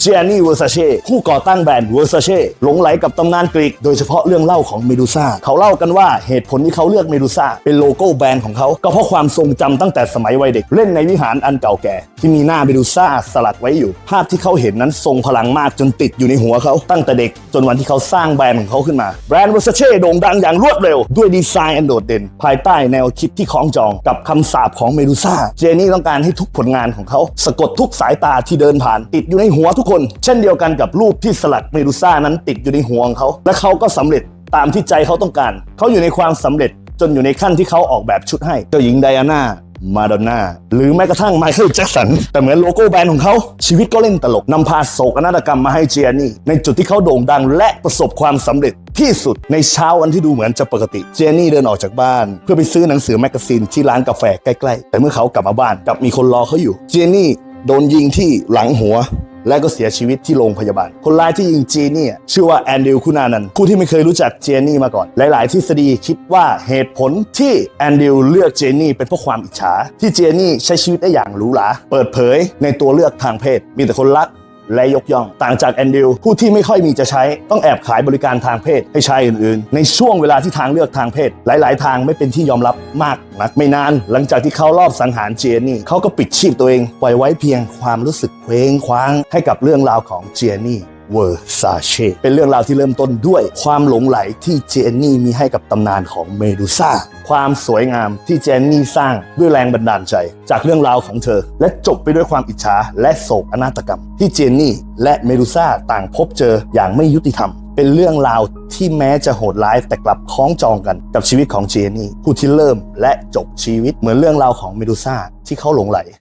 เจ i นี่เวอร์ซาเช่ผู้ก่อตั้งแบรนด์เวอร์ซาเช่หลงไหลกับตำนานกรีก โดยเฉพาะเรื่องเล่าของเมดูซ่าเขาเล่ากันว่าเหตุผลที่เขาเลือกเมดูซ่าเป็นโลโก้แบรนด์ของเขาก็เพราะความทรงจำตั้งแต่สมัยวัยเด็กเล่นในวิหารอันเก่าแก่ที่มีหน้าเมดูซ่าสลักไว้อยู่ ภาพที่เขาเห็นนั้นทรงพลังมากจนติดอยู่ในหัวเขาตั้งแต่เด็กจนวันที่เขาสร้างแบรนด์ของเขาขึ้นมาแบรนด์เวอร์ซเช่โด่งดังอย่างรวดเร็ว ด้วยดีไซน์อันโดดเด่น ภายใต้แนวคิดที่คล้องจองกับคำสาปของเมดูซ่าเจนี่ต้องการให้ทุกผลงานของเขาสะกดทุกสายตาที่เดินผ่านติดอยู่ในหัวทุกคน เช่นเดียวกันกับรูปที่สลักเมดูซ่านั้นติดอยู่ในหัวของเขา และเขาก็สำเร็จตามที่ใจเขาต้องการ เขาอยู่ในความสำเร็จจนอยู่ในขั้นที่เขาออกแบบชุดให้ เจ้าหญิงไดอาน่า มาดอนน่าหรือแม้กระทั่งไมเคิลแจ็คสัน แต่เหมือนโลโก้แบรนด์ของเขา ชีวิตก็เล่นตลกนำพาโศกนาฏกรรมมาให้เจียนี่ ในจุดที่เขาโด่งดังและประสบความสำเร็จที่สุดในเช้าวันที่ดูเหมือนจะปกติ เจนี่เดินออกจากบ้าน เพื่อไปซื้อหนังสือแมกกาซีนที่ร้านกาแฟใกล้ๆ แต่เมื่อเขากลับมาบ้านกลับมีคนรอเขาอยู่ เจนี่โดนยิงที่หลังหัว และก็เสียชีวิตที่โรงพยาบาล คนร้ายที่ยิงเจนี่ชื่อว่าแอนดิวคุณานันผู้ที่ไม่เคยรู้จักเจนี่มาก่อน หลาย ๆ ทฤษฎีคิดว่าเหตุผลที่แอนดิวเลือกเจนี่เป็นเพราะความอิจฉาที่เจนี่ใช้ชีวิตได้อย่างหรูหราเปิดเผยในตัวเลือกทางเพศ มีแต่คนรัก และยกย่อง ต่างจากแอนดิวผู้ที่ไม่ค่อยมีจะใช้ต้องแอบขายบริการทางเพศให้ชายอื่นๆ ในช่วงเวลาที่ทางเลือกทางเพศ หลาย ๆ ทางไม่เป็นที่ยอมรับมากนักไม่นานหลังจากที่เขารอบสังหารเจยนี่เขาก็ปิดชีพตัวเอง ปล่อยไว้เพียงความรู้สึกเคว้งคว้างให้กับเรื่องราวของเจยนี่ เวอร์ซาเช่เป็นเรื่องราวที่เริ่มต้นด้วยความหลงไหลที่เจนนี่มีให้กับตำนานของเมดูซ่าความสวยงามที่เจนนี่สร้างด้วยแรงบันดาลใจ จากเรื่องราวของเธอ และจบไปด้วยความอิจฉาและโศกอนาฏกรรม ที่เจนนี่และเมดูซ่าต่างพบเจออย่างไม่ยุติธรรม เป็นเรื่องราวที่แม้จะโหดร้ายแต่กลับคล้องจองกันกับชีวิตของเจนนี่ผู้ที่เริ่มและจบชีวิตเหมือนเรื่องราวของเมดูซ่าที่เขาหลงไหล